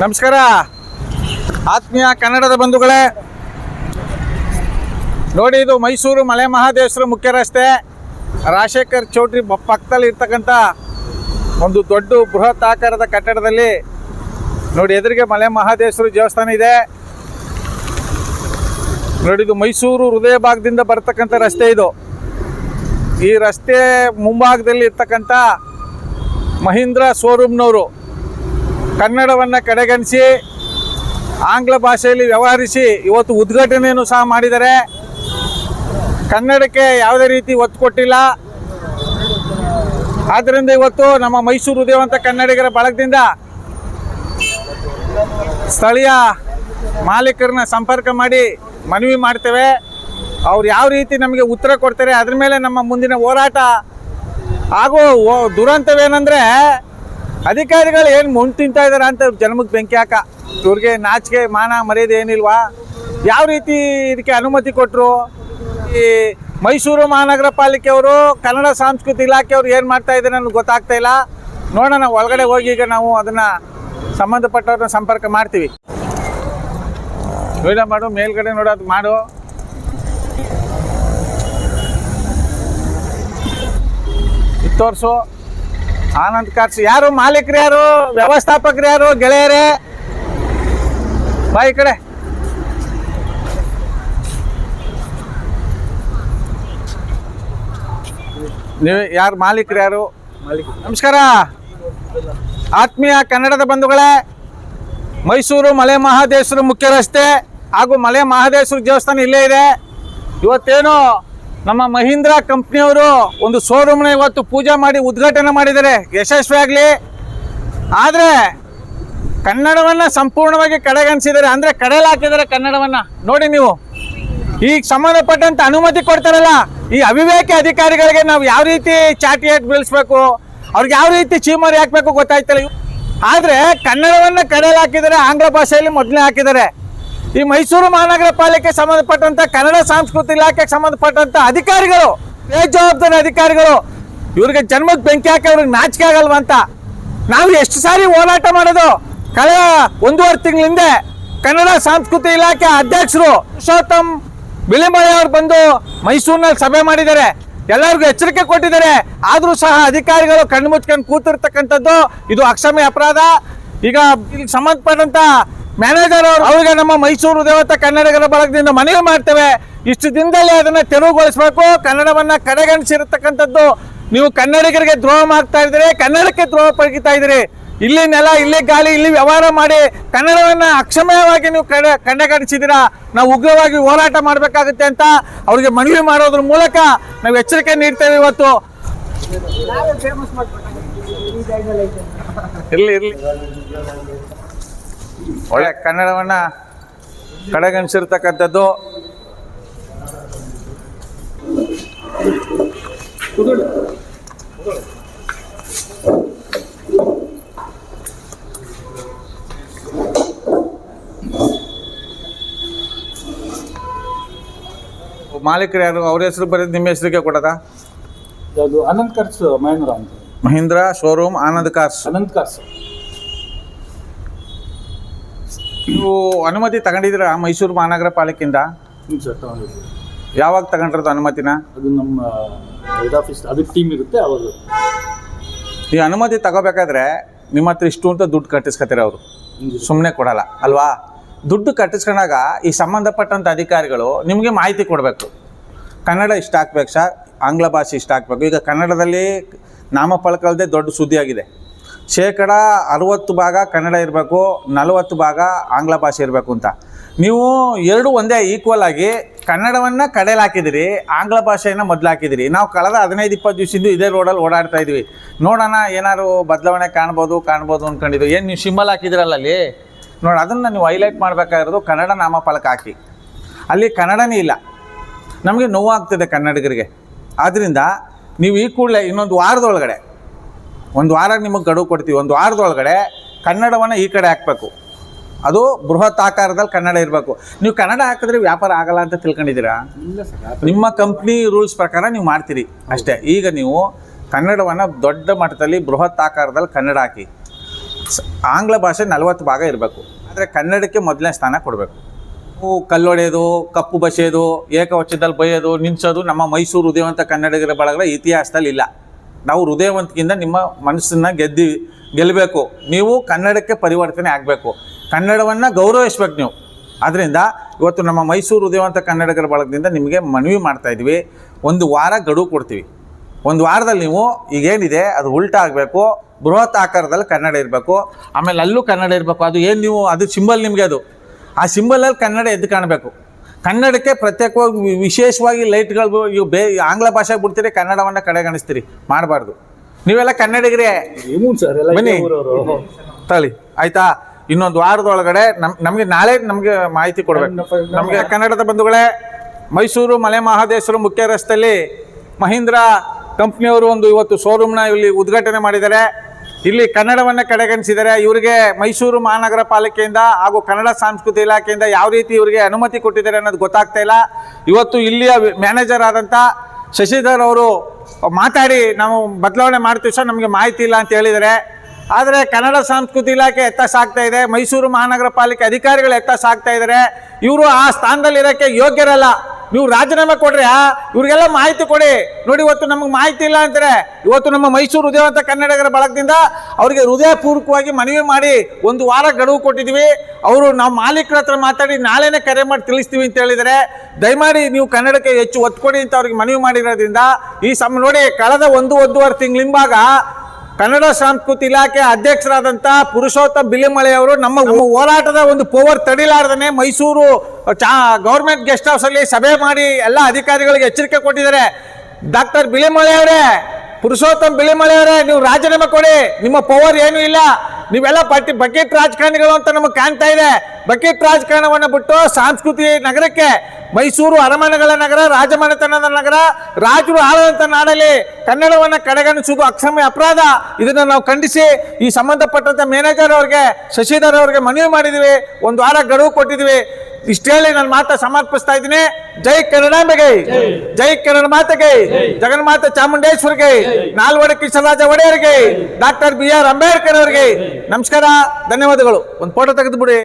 ನಮಸ್ಕಾರ. ಆತ್ಮೀಯ ಕನ್ನಡದ ಬಂಧುಗಳೇ, ನೋಡಿ ಇದು ಮೈಸೂರು ಮಲೆ ಮಹಾದೇಶ್ವರ ಮುಖ್ಯ ರಸ್ತೆ. ರಾಜಶೇಖರ್ ಚೌಟ್ರಿ ಪಕ್ಕದಲ್ಲಿ ಇರ್ತಕ್ಕಂಥ ಒಂದು ದೊಡ್ಡ ಬೃಹತ್ ಆಕಾರದ ಕಟ್ಟಡದಲ್ಲಿ ನೋಡಿ ಎದುರಿಗೆ ಮಲೆ ಮಹಾದೇಶ್ವರ ದೇವಸ್ಥಾನ ಇದೆ. ನೋಡಿ ಇದು ಮೈಸೂರು ಹೃದಯ ಭಾಗದಿಂದ ಬರತಕ್ಕಂಥ ರಸ್ತೆ ಇದು. ಈ ರಸ್ತೆ ಮುಂಭಾಗದಲ್ಲಿ ಇರ್ತಕ್ಕಂಥ ಮಹೀಂದ್ರ ಶೋರೂಮ್ನವರು ಕನ್ನಡವನ್ನು ಕಡೆಗಣಿಸಿ, ಆಂಗ್ಲ ಭಾಷೆಯಲ್ಲಿ ವ್ಯವಹರಿಸಿ ಇವತ್ತು ಉದ್ಘಾಟನೆಯನ್ನು ಸಹ ಮಾಡಿದ್ದಾರೆ ಕನ್ನಡಕ್ಕೆ ಯಾವುದೇ ರೀತಿ ಒತ್ತು ಕೊಟ್ಟಿಲ್ಲ. ಆದ್ದರಿಂದ ಇವತ್ತು ನಮ್ಮ ಮೈಸೂರು ಉದಯವಂತ ಕನ್ನಡಿಗರ ಬಳಗದಿಂದ ಸ್ಥಳೀಯ ಮಾಲೀಕರನ್ನ ಸಂಪರ್ಕ ಮಾಡಿ ಮನವಿ ಮಾಡ್ತೇವೆ. ಅವ್ರು ಯಾವ ರೀತಿ ನಮಗೆ ಉತ್ತರ ಕೊಡ್ತಾರೆ, ಅದ್ರ ಮೇಲೆ ನಮ್ಮ ಮುಂದಿನ ಹೋರಾಟ ಹಾಗೂ ದುರಂತವೇನೆಂದರೆ ಅಧಿಕಾರಿಗಳು ಏನು ಮುಂದೆ ತಿಂತಾ ಇದ್ದಾರೆ ಅಂತ ಜನ್ಮಕ್ಕೆ ಬೆಂಕಿ ಹಾಕ. ಇವ್ರಿಗೆ ನಾಚಿಕೆ, ಮಾನ, ಮರ್ಯಾದೆ ಏನಿಲ್ವಾ? ಯಾವ ರೀತಿ ಇದಕ್ಕೆ ಅನುಮತಿ ಕೊಟ್ಟರು ಈ ಮೈಸೂರು ಮಹಾನಗರ ಪಾಲಿಕೆಯವರು ಕನ್ನಡ ಸಾಂಸ್ಕೃತಿಕ ಇಲಾಖೆಯವರು ಏನು ಮಾಡ್ತಾ ಇದ್ದಾರೆ ಅನ್ನೋದು ಗೊತ್ತಾಗ್ತಾ ಇಲ್ಲ. ನೋಡೋಣ, ಒಳಗಡೆ ಹೋಗಿ ಈಗ ನಾವು ಅದನ್ನು ಸಂಬಂಧಪಟ್ಟವ್ರನ್ನ ಸಂಪರ್ಕ ಮಾಡ್ತೀವಿ. ಯೋಜನೆ ಮಾಡು, ಮೇಲ್ಗಡೆ ನೋಡೋದು ಮಾಡು. ತೋರಿಸು. ಆನಂದ್ ಕಾರ್ಸ್ ಯಾರು? ಮಾಲೀಕರು ಯಾರು? ವ್ಯವಸ್ಥಾಪಕರು ಯಾರು? ಗೆಳೆಯರೇ? ಬಾ ಈ ಕಡೆ. ನೀವು ಯಾರು? ಮಾಲೀಕರು ಯಾರು? ನಮಸ್ಕಾರ. ಆತ್ಮೀಯ ಕನ್ನಡದ ಬಂಧುಗಳೇ, ಮೈಸೂರು ಮಲೆ ಮಹಾದೇಶ್ವರ ಮುಖ್ಯ ರಸ್ತೆ ಹಾಗೂ ಮಲೆ ಮಹಾದೇಶ್ವರ ದೇವಸ್ಥಾನ ಇಲ್ಲೇ ಇದೆ. ಇವತ್ತೇನು ನಮ್ಮ ಮಹೀಂದ್ರಾ ಕಂಪ್ನಿಯವರು ಒಂದು ಶೋರೂಮ್ನ ಇವತ್ತು ಪೂಜೆ ಮಾಡಿ ಉದ್ಘಾಟನೆ ಮಾಡಿದ್ದಾರೆ. ಯಶಸ್ವಿ ಆಗಲಿ. ಆದರೆ ಕನ್ನಡವನ್ನು ಸಂಪೂರ್ಣವಾಗಿ ಕಡೆಗಣಿಸಿದ್ದಾರೆ. ಅಂದರೆ ಕಡೆಯಲ್ಲಿ ಹಾಕಿದ್ದಾರೆ ಕನ್ನಡವನ್ನು. ನೋಡಿ ನೀವು. ಈಗ ಸಂಬಂಧಪಟ್ಟಂತ ಅನುಮತಿ ಕೊಡ್ತಾರಲ್ಲ, ಈ ಅವಿವೇಕಿ ಅಧಿಕಾರಿಗಳಿಗೆ ನಾವು ಯಾವ ರೀತಿ ಚಾಟಿ ಹಾಕಿ ಬೀಳಿಸ್ಬೇಕು? ಅವ್ರಿಗೆ ಯಾವ ರೀತಿ ಚೀಮಾರಿ ಹಾಕಬೇಕು ಗೊತ್ತಾಯ್ತಲ್ಲ. ಆದರೆ ಕನ್ನಡವನ್ನು ಕಡೆಯಲ್ಲಿ ಹಾಕಿದ್ದಾರೆ ಆಂಗ್ಲ ಭಾಷೆಯಲ್ಲಿ ಮೊದಲೇ ಹಾಕಿದ್ದಾರೆ. ಈ ಮೈಸೂರು ಮಹಾನಗರ ಪಾಲಿಕೆ ಸಂಬಂಧಪಟ್ಟಂತ ಕನ್ನಡ ಸಾಂಸ್ಕೃತಿಕ ಇಲಾಖೆಗೆ ಸಂಬಂಧಪಟ್ಟಂತ ಅಧಿಕಾರಿಗಳು, ಬೇಜವಾಬ್ದಾರಿ ಅಧಿಕಾರಿಗಳು, ಇವ್ರಿಗೆ ಜನ್ಮದ ಬೆಂಕಿ ಹಾಕಿ ಅವ್ರಿಗೆ ನಾಚಿಕೆ ಆಗಲ್ವಾ ಅಂತ. ನಾವು ಎಷ್ಟು ಸಾರಿ ಹೋರಾಟ ಮಾಡೋದು? ಕಳೆದ ಒಂದೂವರೆ ತಿಂಗಳ ಹಿಂದೆ ಕನ್ನಡ ಸಾಂಸ್ಕೃತಿಕ ಇಲಾಖೆ ಅಧ್ಯಕ್ಷರು ಪುರುಷೋತ್ತಮ್ ಬಿಳಿಮಳೆ ಅವರು ಬಂದು ಮೈಸೂರಿನಲ್ಲಿ ಸಭೆ ಮಾಡಿದ್ದಾರೆ. ಎಲ್ಲರಿಗೂ ಎಚ್ಚರಿಕೆ ಕೊಟ್ಟಿದ್ದಾರೆ. ಆದರೂ ಸಹ ಅಧಿಕಾರಿಗಳು ಕಣ್ಣು ಮುಚ್ಕೊಂಡು ಕೂತಿರ್ತಕ್ಕಂಥದ್ದು ಇದು ಅಕ್ಷಮ್ಯ ಅಪರಾಧ. ಈಗ ಇಲ್ಲಿ ಸಂಬಂಧಪಟ್ಟಂತ ಮ್ಯಾನೇಜರ್ ಅವರು ಅವ್ರಿಗೆ ನಮ್ಮ ಮೈಸೂರು ದೇವತ ಕನ್ನಡಿಗರ ಬಳಗದಿಂದ ಮನವಿ ಮಾಡ್ತೇವೆ. ಇಷ್ಟು ದಿನದಲ್ಲಿ ಅದನ್ನ ತೆರವುಗೊಳಿಸಬೇಕು. ಕನ್ನಡವನ್ನ ಕಡೆಗಣಿಸಿರತಕ್ಕಂಥದ್ದು ನೀವು ಕನ್ನಡಿಗರಿಗೆ ದ್ರೋಹ ಮಾಡ್ತಾ ಇದ್ದೀರಿ ಕನ್ನಡಕ್ಕೆ ದ್ರೋಹ ಪಡಿತಾ ಇದ್ದೀರಿ. ಇಲ್ಲಿ ನೆಲ ಇಲ್ಲಿ ಗಾಳಿ ಇಲ್ಲಿ ವ್ಯವಹಾರ ಮಾಡಿ ಕನ್ನಡವನ್ನ ಅಕ್ಷಮಯವಾಗಿ ನೀವು ಕಡೆ ಕಂಡಗಣಿಸಿದಿರಾ ನಾವು ಉಗ್ರವಾಗಿ ಹೋರಾಟ ಮಾಡಬೇಕಾಗುತ್ತೆ ಅಂತ ಅವ್ರಿಗೆ ಮನವಿ ಮಾಡೋದ್ರ ಮೂಲಕ ನಾವು ಎಚ್ಚರಿಕೆ ನೀಡ್ತೇವೆ ಇವತ್ತು. ಇರಲಿ ಇರ್ಲಿ. ಒಳ್ಳೆ ಕನ್ನಡವನ್ನ ಕಡೆಗಣಿಸಿರ್ತಕ್ಕಂಥದ್ದು. ಮಾಲೀಕರು ಯಾರು ಅವ್ರ ಹೆಸರು ಬರೀ ನಿಮ್ಮ ಹೆಸರಿಗೆ ಕೊಡದ? ಅದು ಅನಂತ್ ಕಾರ್ಸ್ ಮಹೇಂದ್ರ ಅಂತ. Mahindra showroom Anand cars. Anant cars. ನೀವು ಅನುಮತಿ ತಗೊಂಡಿದ್ರ ಮೈಸೂರು ಮಹಾನಗರ ಪಾಲಿಕೆಯಿಂದ? ಹ್ಞೂ ಸರ್ ತಗೊಂಡಿದ್ದೀವಿ. ಯಾವಾಗ ತಗೊಂಡಿರೋದು ಅನುಮತಿನ? ಅದು ನಮ್ಮ ಹೆಡ್ ಆಫೀಸ್ ಅದಕ್ಕೆ ಟೀಮ್ ಇರುತ್ತೆ ಅವಾಗ. ಈ ಅನುಮತಿ ತಗೋಬೇಕಾದ್ರೆ ನಿಮ್ಮ ಹತ್ರ ಇಷ್ಟು ಅಂತ ದುಡ್ಡು ಕಟ್ಟಿಸ್ಕೊತಾರೆ ಅವರು. ಸುಮ್ಮನೆ ಕೊಡಲ್ಲ ಅಲ್ವಾ? ದುಡ್ಡು ಕಟ್ಟಿಸ್ಕೊಂಡಾಗ ಈ ಸಂಬಂಧಪಟ್ಟಂಥ ಅಧಿಕಾರಿಗಳು ನಿಮಗೆ ಮಾಹಿತಿ ಕೊಡಬೇಕು. ಕನ್ನಡ ಇಷ್ಟ ಹಾಕ್ಬೇಕು ಸರ್ ಆಂಗ್ಲ ಭಾಷೆ ಇಷ್ಟ ಹಾಕ್ಬೇಕು ಈಗ ಕನ್ನಡದಲ್ಲಿ ನಾಮಫಲಕಲ್ದೇ ದೊಡ್ಡ ಸುದ್ದಿಯಾಗಿದೆ. ಶೇಕಡ ಅರುವತ್ತು ಭಾಗ ಕನ್ನಡ ಇರಬೇಕು, ನಲವತ್ತು ಭಾಗ ಆಂಗ್ಲ ಭಾಷೆ ಇರಬೇಕು ಅಂತ. ನೀವು ಎರಡು ಒಂದೇ ಈಕ್ವಲ್ ಆಗಿ ಕನ್ನಡವನ್ನು ಕಡೆಯಲ್ಲಿ ಹಾಕಿದಿರಿ, ಆಂಗ್ಲ ಭಾಷೆಯನ್ನು ಮೊದಲು ಹಾಕಿದಿರಿ. ನಾವು ಕಳೆದ ಹದಿನೈದು, ಇಪ್ಪತ್ತು ದಿವಸದಿಂದ ಇದೇ ರೋಡಲ್ಲಿ ಓಡಾಡ್ತಾ ಇದ್ವಿ. ನೋಡೋಣ ಏನಾದ್ರು ಬದಲಾವಣೆ ಕಾಣ್ಬೋದು ಕಾಣ್ಬೋದು ಅಂದ್ಕೊಂಡಿದ್ದು ಏನು ನೀವು ಸಿಂಬಲ್ ಹಾಕಿದಿರಲ್ಲ ಅಲ್ಲಿ? ನೋಡಿ, ಅದನ್ನು ನೀವು ಹೈಲೈಟ್ ಮಾಡಬೇಕಾಗಿರೋದು ಕನ್ನಡ ನಾಮಫಲಕ ಹಾಕಿ. ಅಲ್ಲಿ ಕನ್ನಡನೇ ಇಲ್ಲ. ನಮಗೆ ನೋವಾಗ್ತದೆ ಕನ್ನಡಿಗರಿಗೆ. ಆದ್ದರಿಂದ ನೀವು ಈ ಕೂಡಲೇ ಇನ್ನೊಂದು ವಾರದೊಳಗಡೆ ಒಂದು ವಾರ ನಿಮಗೆ ಗಡುವು ಕೊಡ್ತೀವಿ. ಒಂದು ವಾರದೊಳಗಡೆ ಕನ್ನಡವನ್ನು ಈ ಕಡೆ ಹಾಕಬೇಕು. ಅದು ಬೃಹತ್ ಆಕಾರದಲ್ಲಿ ಕನ್ನಡ ಇರಬೇಕು. ನೀವು ಕನ್ನಡ ಹಾಕಿದ್ರೆ ವ್ಯಾಪಾರ ಆಗಲ್ಲ ಅಂತ ತಿಳ್ಕೊಂಡಿದ್ದೀರಾ? ನಿಮ್ಮ ಕಂಪ್ನಿ ರೂಲ್ಸ್ ಪ್ರಕಾರ ನೀವು ಮಾಡ್ತೀರಿ ಅಷ್ಟೇ. ಈಗ ನೀವು ಕನ್ನಡವನ್ನು ದೊಡ್ಡ ಮಟ್ಟದಲ್ಲಿ ಬೃಹತ್ ಆಕಾರದಲ್ಲಿ ಕನ್ನಡ ಹಾಕಿ. ಆಂಗ್ಲ ಭಾಷೆ ನಲವತ್ತು ಭಾಗ ಇರಬೇಕು. ಆದರೆ ಕನ್ನಡಕ್ಕೆ ಮೊದಲನೇ ಸ್ಥಾನ ಕೊಡಬೇಕು. ನಾವು ಕಲ್ಲೊಡೆಯೋದು ಕಪ್ಪು ಬಸೆಯೋದು ಏಕವಚದಲ್ಲಿ ಬೈಯೋದು ನಿಲ್ಸೋದು ನಮ್ಮ ಮೈಸೂರು ಉದಯವಂತ ಕನ್ನಡಿಗರ ಬಳಗದ ಇತಿಹಾಸದಲ್ಲಿ ಇಲ್ಲ. ನಾವು ಹೃದಯವಂತಿಕೆಯಿಂದ ನಿಮ್ಮ ಮನಸ್ಸನ್ನು ಗೆದ್ದಿ ಗೆಲ್ಲಬೇಕು ನೀವು ಕನ್ನಡಕ್ಕೆ ಪರಿವರ್ತನೆ ಆಗಬೇಕು. ಕನ್ನಡವನ್ನು ಗೌರವಿಸ್ಬೇಕು ನೀವು. ಆದ್ದರಿಂದ ಇವತ್ತು ನಮ್ಮ ಮೈಸೂರು ಹೃದಯವಂತ ಕನ್ನಡಿಗರ ಬಳಗದಿಂದ ನಿಮಗೆ ಮನವಿ ಮಾಡ್ತಾ ಇದ್ದೀವಿ. ಒಂದು ವಾರ ಗಡುವು ಕೊಡ್ತೀವಿ. ಒಂದು ವಾರದಲ್ಲಿ ನೀವು ಈಗೇನಿದೆ, ಅದು ಉಲ್ಟಾ ಆಗಬೇಕು. ಬೃಹತ್ ಆಕಾರದಲ್ಲಿ ಕನ್ನಡ ಇರಬೇಕು. ಆಮೇಲೆ ಅಲ್ಲೂ ಕನ್ನಡ ಇರಬೇಕು. ಅದು ಏನು ನೀವು, ಅದು ಸಿಂಬಲ್ ನಿಮಗೆ ಅದು. ಆ ಸಿಂಬಲಲ್ಲಿ ಕನ್ನಡ ಎದ್ದು ಕಾಣಬೇಕು. ಕನ್ನಡಕ್ಕೆ ಪ್ರತ್ಯೇಕವಾಗಿ ವಿಶೇಷವಾಗಿ ಲೈಟ್ಗಳು ಇವು ಬೇ ಆಂಗ್ಲ ಭಾಷೆಗೆ ಬಿಡ್ತೀರಿ ಕನ್ನಡವನ್ನು ಕಡೆಗಣಿಸ್ತೀರಿ ಮಾಡಬಾರ್ದು. ನೀವೆಲ್ಲ ಕನ್ನಡಿಗರೇ. ಬನ್ನಿ. ತಳಿ. ಆಯ್ತಾ? ಇನ್ನೊಂದು ವಾರದೊಳಗಡೆ ನಮ್ ನಮಗೆ ನಾಳೆ ನಮಗೆ ಮಾಹಿತಿ ಕೊಡಬೇಕು. ನಮಗೆ ಕನ್ನಡದ ಬಂಧುಗಳೇ ಮೈಸೂರು ಮಲೆ ಮಹಾದೇಶ್ವರ ಮುಖ್ಯ ರಸ್ತೆಯಲ್ಲಿ ಮಹೀಂದ್ರ ಕಂಪ್ನಿಯವರು ಒಂದು ಇವತ್ತು ಶೋರೂಮ್ನ ಇಲ್ಲಿ ಉದ್ಘಾಟನೆ ಮಾಡಿದ್ದಾರೆ. ಇಲ್ಲಿ ಕನ್ನಡವನ್ನ ಕಡೆಗಣಿಸಿದರೆ ಇವರಿಗೆ ಮೈಸೂರು ಮಹಾನಗರ ಪಾಲಿಕೆಯಿಂದ ಹಾಗೂ ಕನ್ನಡ ಸಂಸ್ಕೃತಿ ಇಲಾಖೆಯಿಂದ ಯಾವ ರೀತಿ ಇವರಿಗೆ ಅನುಮತಿ ಕೊಟ್ಟಿದ್ದಾರೆ ಅನ್ನೋದು ಗೊತ್ತಾಗ್ತಾ ಇಲ್ಲ. ಇವತ್ತು ಇಲ್ಲಿಯ ಮ್ಯಾನೇಜರ್ ಆದಂಥ ಶಶಿಧರ್ ಅವರು ಮಾತಾಡಿ, ನಾವು ಬದಲಾವಣೆ ಮಾಡ್ತೀವಿ ಸರ್, ನಮಗೆ ಮಾಹಿತಿ ಇಲ್ಲ ಅಂತ ಹೇಳಿದರೆ ಆದರೆ ಕನ್ನಡ ಸಂಸ್ಕೃತಿ ಇಲಾಖೆ ಎತ್ತ ಸಾಕ್ತಾ ಇದೆ, ಮೈಸೂರು ಮಹಾನಗರ ಪಾಲಿಕೆ ಅಧಿಕಾರಿಗಳು ಎತ್ತ ಸಾಕ್ತಾ ಇದ್ದಾರೆ. ಇವರು ಆ ಸ್ಥಾನದಲ್ಲಿ ಇರೋಕ್ಕೆ ಯೋಗ್ಯರಲ್ಲ. ನೀವು ರಾಜೀನಾಮೆ ಕೊಡ್ರಿ ಇವ್ರಿಗೆಲ್ಲ ಮಾಹಿತಿ ಕೊಡಿ. ನೋಡಿ, ಇವತ್ತು ನಮಗೆ ಮಾಹಿತಿ ಇಲ್ಲ ಅಂತಾರೆ ಇವತ್ತು ನಮ್ಮ ಮೈಸೂರು ಹೃದಯವಂತ ಕನ್ನಡಿಗರ ಬಳಗದಿಂದ ಅವರಿಗೆ ಹೃದಯಪೂರ್ವಕವಾಗಿ ಮನವಿ ಮಾಡಿ ಒಂದು ವಾರ ಗಡುವು ಕೊಟ್ಟಿದ್ದೀವಿ ಅವರು ನಾವು ಮಾಲೀಕರ ಹತ್ರ ಮಾತಾಡಿ ನಾಳೆನೇ ಕರೆ ಮಾಡಿ ತಿಳಿಸ್ತೀವಿ ಅಂತ ಹೇಳಿದರೆ ದಯಮಾಡಿ ನೀವು ಕನ್ನಡಕ್ಕೆ ಹೆಚ್ಚು ಒತ್ತು ಕೊಡಿ ಅಂತ ಅವ್ರಿಗೆ ಮನವಿ ಮಾಡಿರೋದ್ರಿಂದ ಈ ಸಮ ನೋಡಿ, ಕಳೆದ ಒಂದು, ಒಂದೂವರೆ ತಿಂಗಳ ಹಿಂಭಾಗ ಕನ್ನಡ ಸಂಸ್ಕೃತಿ ಇಲಾಖೆ ಅಧ್ಯಕ್ಷರಾದಂಥ ಪುರುಷೋತ್ತಮ್ ಬಿಲಿಮಳೆ ಅವರು ನಮ್ಮ ಹೋರಾಟದ ಒಂದು ಪವರ್ ತಡಿಲಾರ್ದನೆ ಮೈಸೂರು ಚಾ, ಗೌರ್ಮೆಂಟ್ ಗೆಸ್ಟ್ ಅಲ್ಲಿ ಸಭೆ ಮಾಡಿ ಎಲ್ಲ ಅಧಿಕಾರಿಗಳಿಗೆ ಎಚ್ಚರಿಕೆ ಕೊಟ್ಟಿದ್ದಾರೆ. ಡಾಕ್ಟರ್ ಬಿಳಿಮಳೆ ಅವರೇ, ಪುರುಷೋತ್ತಮ್ ಬಿಳಿಮಳೆ ಅವರೇ, ನೀವು ರಾಜೀನಾಮೆ ಕೊಡಿ, ನಿಮ್ಮ ಪವರ್ ಏನೂ ಇಲ್ಲ, ನೀವೆಲ್ಲ ಪಟ್ಟಿ ಬಕೆಟ್ ರಾಜಕಾರಣಿಗಳು ಅಂತ ನಮಗೆ ಕಾಣ್ತಾ ಇದೆ. ಬಕೆಟ್ ರಾಜಕಾರಣವನ್ನು ಬಿಟ್ಟು ಸಾಂಸ್ಕೃತಿ ನಗರಕ್ಕೆ ಮೈಸೂರು ಅರಮನೆಗಳ ನಗರ, ರಾಜಮನೆತನದ ನಗರ, ರಾಜರು ಆಳದಂತ ನಾಡಲ್ಲಿ ಕನ್ನಡವನ್ನು ಕಡೆಗಣಿಸುವುದು ಅಕ್ಷಮ್ಯ ಅಪರಾಧ. ಇದನ್ನು ನಾವು ಖಂಡಿಸಿ ಈ ಸಂಬಂಧಪಟ್ಟಂತ ಮ್ಯಾನೇಜರ್ ಅವರಿಗೆ, ಶಶಿಧರ್ ಅವರಿಗೆ ಮನವಿ ಮಾಡಿದ್ವಿ. ಒಂದು ವಾರ ಗಡುವು ಕೊಟ್ಟಿದ್ವಿ. ಇಷ್ಟೇಳಿ ನಾನು ಮಾತ ಸಮರ್ಪಿಸ್ತಾ ಇದ್ದೀನಿ. ಜೈ ಕನ್ನಡಾಂಬೆಗೆ ಜೈ ಕನ್ನಡ ಮಾತೆಗೆ. ಜಗನ್ಮಾತೆ ಚಾಮುಂಡೇಶ್ವರಿಗೆ. ನಾಲ್ವಡಿ ಕೃಷ್ಣರಾಜ ಒಡೆಯರಿಗೆ. ಡಾಕ್ಟರ್ ಬಿ ಆರ್ ಅಂಬೇಡ್ಕರ್ ಅವರಿಗೆ. ನಮಸ್ಕಾರ. ಧನ್ಯವಾದಗಳು. ಒಂದು ಫೋಟೋ ತೆಗೆದು ಬಿಡಿ